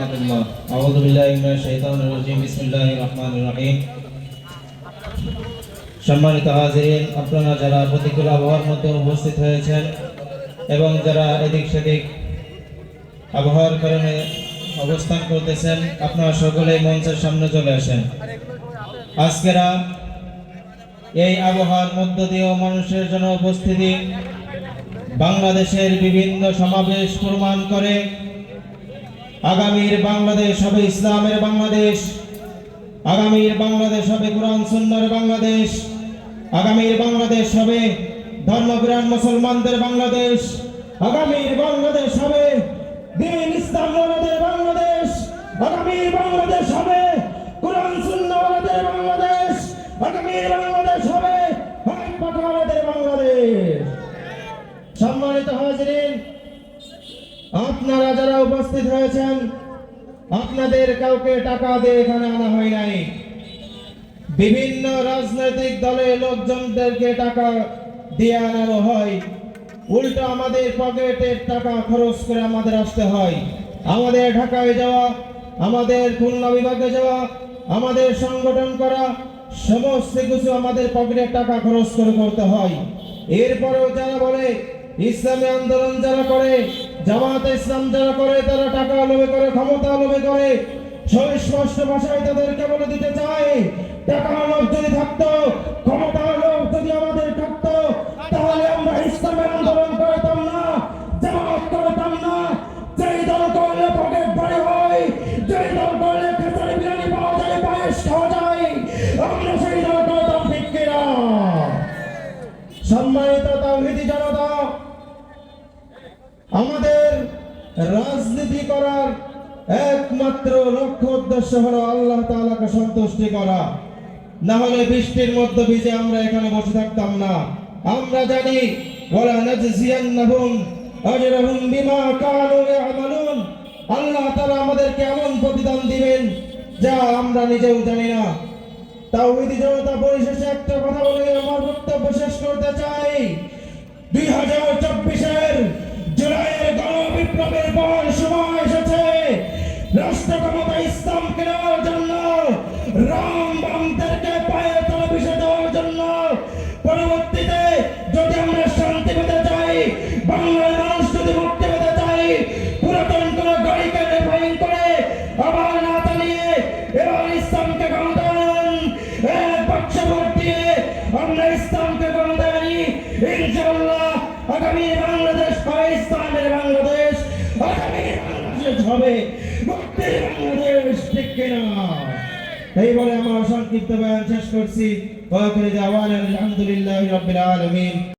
রহমতুল্লাহ আউযু বিল্লাহি মিনাশ শাইতানির রাজিম। বিসমিল্লাহির রহমানির রহিম। সম্মানিত হাজিরিন, আপনারা যারা প্রতিকূল আবহাওয়ার মধ্যে উপস্থিত হয়েছেন এবং যারা এদিক সেদিক আবহাওয়ার কারণে অবস্থান করতেছেন, আপনারা সকলেই মঞ্চের সামনে চলে আসেন। আজকেরা এই আবহাওয়ার মধ্য দিয়েও মানুষের জন্য উপস্থিতি বাংলাদেশের বিভিন্ন সমাবেশ প্রমাণ করে আগামীর বাংলাদেশ হবে ইসলামের বাংলাদেশ। আগামীর বাংলাদেশ হবে কোরআন সুন্নার বাংলাদেশ। আগামীর বাংলাদেশ হবে ধর্মপ্রাণ মুসলমানদের বাংলাদেশ। আগামীর বাংলাদেশ হবে দিন ইসলামওয়ালাদের বাংলাদেশ। আগামীর বাংলাদেশ হবে কোরআন সুন্নাওয়ালাদের বাংলাদেশ। আগামীর বাংলাদেশ হবে বাংলাদেশ। সম্মানিত হাজিরিন আপনারা যারা উপস্থিত হয়েছেন, আপনাদের কাউকে টাকা দিয়ে এখানে আনা হয় নাই। বিভিন্ন রাজনৈতিক দলের লোকজনদেরকে টাকা দিয়ে আনানো হয়। উল্টো আমাদের পকেটের টাকা খরচ করে আমাদের আসতে হয়। আমাদের ঢাকায় যাওয়া, আমাদের খুলনা বিভাগে যাওয়া, আমাদের সংগঠন করা, সমস্ত কিছু আমাদের পকেটের টাকা খরচ করে করতে হয়। এরপরেও যারা বলে, ইসলামী আন্দোলন যারা করে জামাত ইসলাম যারা করে, তারা টাকা লোভে করে, ক্ষমতা লোভে করে সুস্পষ্ট ভাষায় তাদেরকে বলে দিতে চাই টাকা লোভ যদি থাকতো, ক্ষমতা লোভ যদি আমাদের থাকতো, তাহলে আমরা ইসলামের আন্দোলন করতাম না জামাত করতাম না। যেই দল করলে পকেট ভারী হয়, যেই দল করলে খেসারি বিরিয়ানি পাওয়া যায়, পায়েস খাওয়া যায়, আমরা সেই দল করতাম ঠিক সম্মানিত তাওহীদি জনতা আমাদের রাজনীতি করার একমাত্র লক্ষ্য উদ্দেশ্য হলো আল্লাহ তাআলাকে সন্তুষ্টি করা। না হলে বৃষ্টির মধ্যে ভিজে আমরা এখানে বসে থাকতাম না। আমরা জানি আল্লাহ তাআলা আমাদেরকে এমন প্রতিদান দিবেন যা আমরা নিজেও জানি না। তাওহীদি জনতা পরিশেষে একটা কথা বলে আমার বক্তব্য শেষ করতে চাই। দুই হাজার চব্বিশের জুলাইয়ের গণবিপ্লবের পর সময় এসেছে। রাষ্ট্র ক্ষমতা ইসলাম কেনার জন্য, রাম বামদেরকে পায়ে তলে বিষে দেওয়ার জন্য। পরবর্তীতে যদি আমরা শান্তি পেতে চাই, বাংলার মানুষ যদি মুক্তি পেতে চাই, পুরাতন কোন গাড়িকে রিফাইন করে আবার না চালিয়ে এবার ইসলামকে ক্ষমতা আনুন এক পক্ষ ভোট দিয়ে আমরা ইসলামকে ক্ষমতা আনি আগামী হবে। মুক্তির বাংলাদেশ, ঠিক কিনা? এই বলে আমার সংক্ষিপ্ত বয়ান শেষ করছি। ওয়াকিল জাওয়ান আলহামদুলিল্লাহ রাব্বিল আলামিন।